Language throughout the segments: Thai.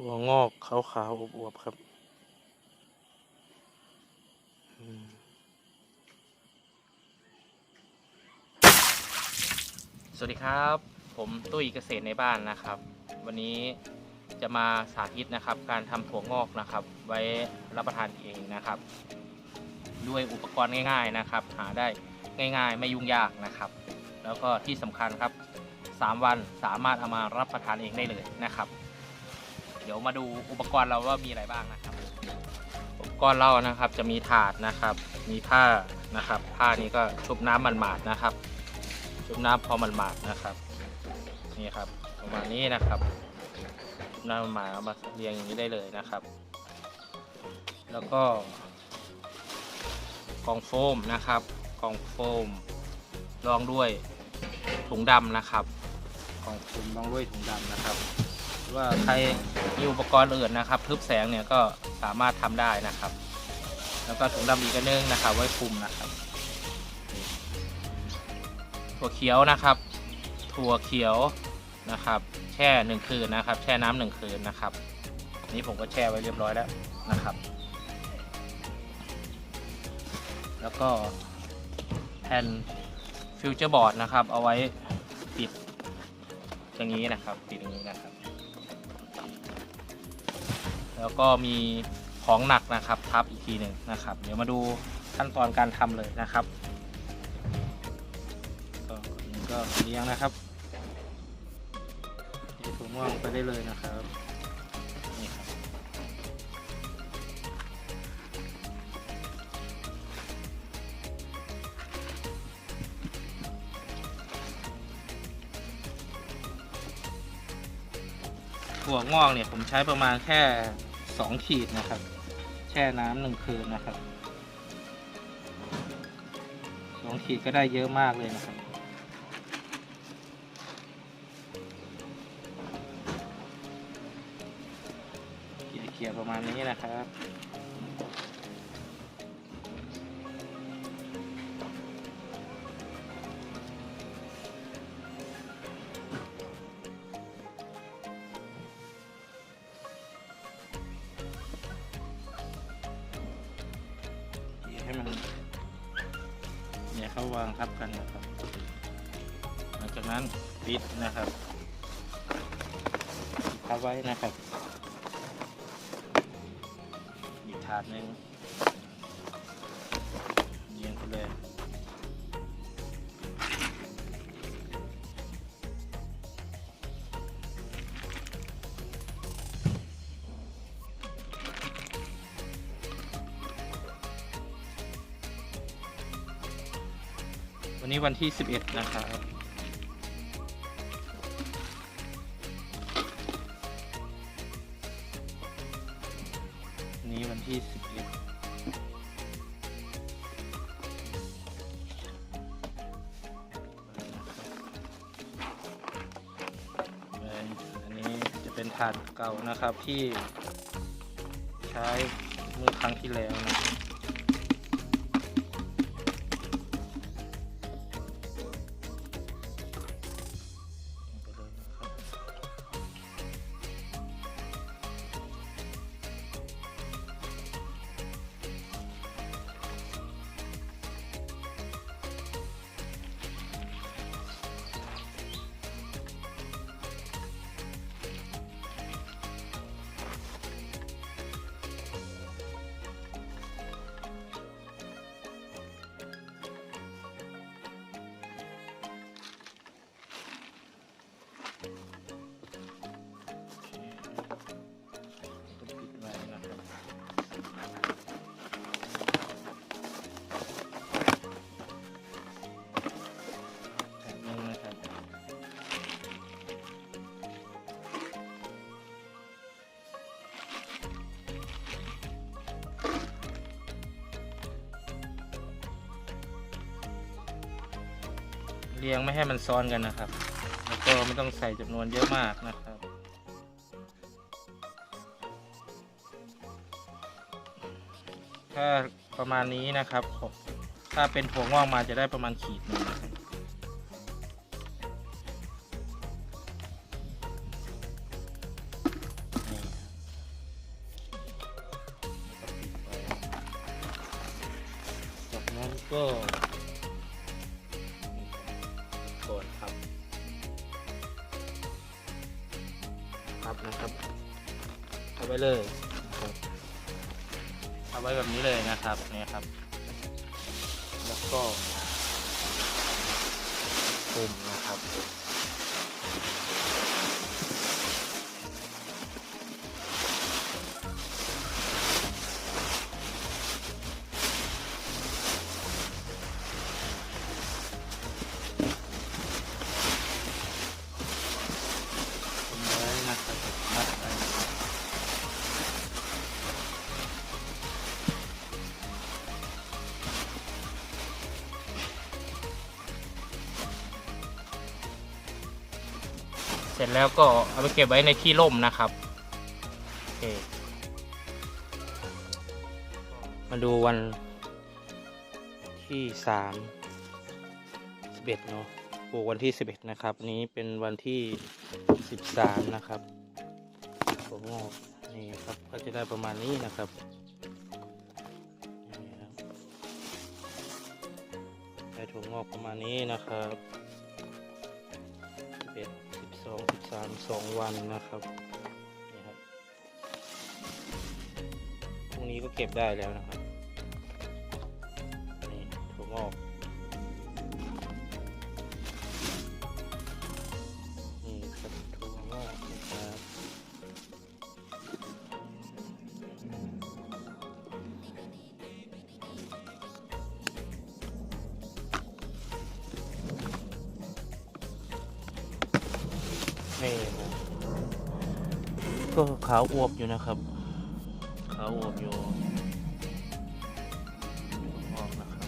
ถั่วงอกขาวๆอวบๆครับสวัสดีครับ ผมตุ้ยเกษตรในบ้านนะครับ วันนี้จะมาสาธิตนะครับ การทำถั่วงอกนะครับ ไว้รับประทานเองนะครับ ด้วยอุปกรณ์ง่าย ๆนะครับ หาได้ง่าย ๆ ไม่ยุ่งยากนะครับ แล้วก็ที่สำคัญครับ 3 วันสามารถเอามารับประทานเองได้เลยนะครับ เดี๋ยวมาดูอุปกรณ์เราว่ามีอะไรบ้างนะครับ อุปกรณ์เรานะครับจะมีถาดนะครับ มีผ้านะครับ ผ้านี้ก็ชุบน้ำมันหมาดนะครับ ชุบน้ำพอมันหมาดนะครับ นี่ครับประมาณนี้นะครับชุบน้ำมันหมาดเอามาเรียงอย่างนี้ได้เลยนะครับ แล้วก็กล่องโฟมนะครับกล่องโฟมรองด้วยถุงดำนะครับกล่องโฟมรองด้วยถุงดำนะครับ รือว่าใครมีอุปกรณ์อื่นนะครับทึบแสงเนี่ยก็สามารถทำได้นะครับ แล้วก็ถุงดำอีกอันนึงนะครับ ไว้คุมนะครับ ถั่วเขียวนะครับ ถั่วเขียวนะครับ แช่หนึ่งคืนนะครับ แช่น้ำหนึ่งคืนนะครับ นี่ผมก็แช่ไว้เรียบร้อยแล้วนะครับ แล้วก็แผ่นฟิวเจอร์บอร์ดนะครับ เอาไว้ปิดอย่างนี้นะครับ ปิดอย่างนี้นะครับ แล้วก็มีของหนักนะครับทับอีกทีหนึ่งนะครับ เดี๋ยวมาดูขั้นตอนการทำเลยนะครับก็ก่อนอื่ก็เลี้ยงนะครับเดี๋ยวถั่วงอกลงไปได้เลยนะครับนี่ครับถั่วงอกเนี่ยผมใช้ประมาณแค่ สองขีดนะครับ แช่น้ำหนึ่งคืนนะครับสองขีดก็ได้เยอะมากเลยนะครับเขี่ยเขี่ยประมาณนี้นะครับ วางทับกันนะครับ หลังจากนั้นปิดนะครับปิดทับไว้นะครับอีกถาดหนึ่ง วันนี้วันที่ 11 นะครับ วันนี้วันที่ 11อันนี้จะเป็นถาดเก่านะครับที่ใช้เมื่อครั้งที่แล้วนะครับ เรียงไม่ให้มันซ้อนกันนะครับ แล้วก็ไม่ต้องใส่จำนวนเยอะมากนะครับถ้าประมาณนี้นะครับผมถ้าเป็นถั่วงอกมาจะได้ประมาณขีดนึงจากนั้นก็ นะครับ เอาไว้เลยครับเอาไว้แบบนี้เลยนะครับเนี่ยครับ แล้วก็ปุ่มนะครับ เสร็จแล้วก็เอาไปเก็บไว้ในที่ร่มนะครับโอเคมาดูวันที่สามสิบเอ็ดเนาะปลูกวันที่สิบเอ็ดนะครับ นี้เป็นวันที่สิบสามนะครับผมงอกนี่ครับก็จะได้ประมาณนี้นะครับได้ถั่วงอกประมาณนี้นะครับามสองวันนะครับนี่ครับพรุ่งนี้ก็เก็บได้แล้วนะครับ นี่นะก็ขาวอวบอยู่นะครับขาวอวบอยู่ถั่วงอกนะครับ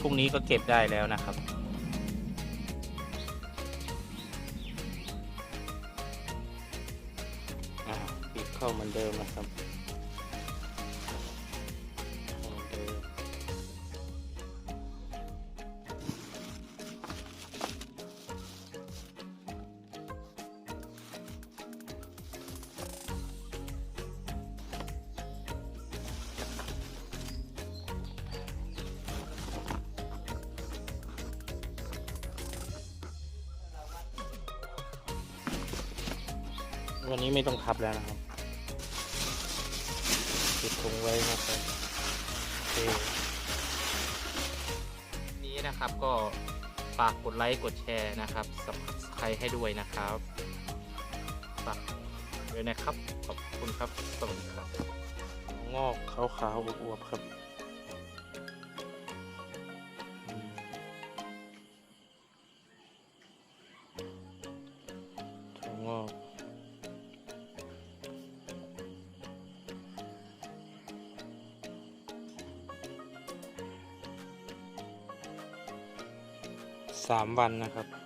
พรุ่งนี้ก็เก็บได้แล้วนะครับอ่าปิดเข้าเหมือนเดิมนะครับ วันนี้ไม่ต้องทับแล้วนะครับปิดถุงไว้นะครับโอเคนี้นะครับก็ฝากกดไลค์กดแชร์นะครับสับใครให้ด้วยนะครับฝากด้วยนะครับ ขอบคุณครับสวัสดีครับ งอกขาวขาวๆอวบๆครับ 3 วันนะครับ